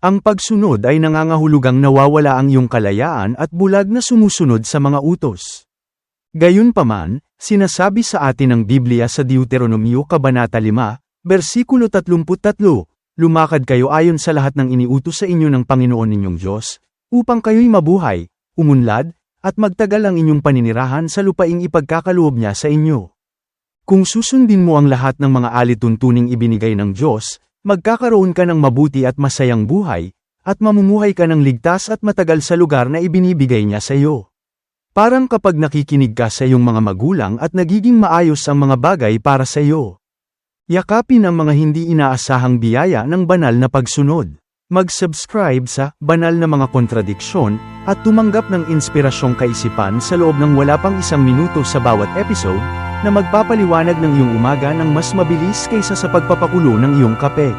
Ang pagsunod ay nangangahulugang nawawala ang iyong kalayaan at bulag na sumusunod sa mga utos. Gayunpaman, sinasabi sa atin ng Biblia sa Deuteronomio Kabanata 5, versikulo 33, Lumakad kayo ayon sa lahat ng iniutos sa inyo ng Panginoon ninyong Diyos, upang kayo'y mabuhay, umunlad, at magtagal ang inyong paninirahan sa lupaing ipagkakaloob niya sa inyo. Kung susundin mo ang lahat ng mga alituntuning ibinigay ng Diyos, magkakaroon ka ng mabuti at masayang buhay, at mamumuhay ka ng ligtas at matagal sa lugar na ibinibigay niya sa iyo. Parang kapag nakikinig ka sa iyong mga magulang at nagiging maayos ang mga bagay para sa iyo. Yakapin ang mga hindi inaasahang biyaya ng banal na pagsunod. Mag-subscribe sa Banal na Mga Kontradiksyon at tumanggap ng inspirasyong kaisipan sa loob ng wala pang isang minuto sa bawat episode na magpapaliwanag ng iyong umaga ng mas mabilis kaysa sa pagpapakulo ng iyong kape.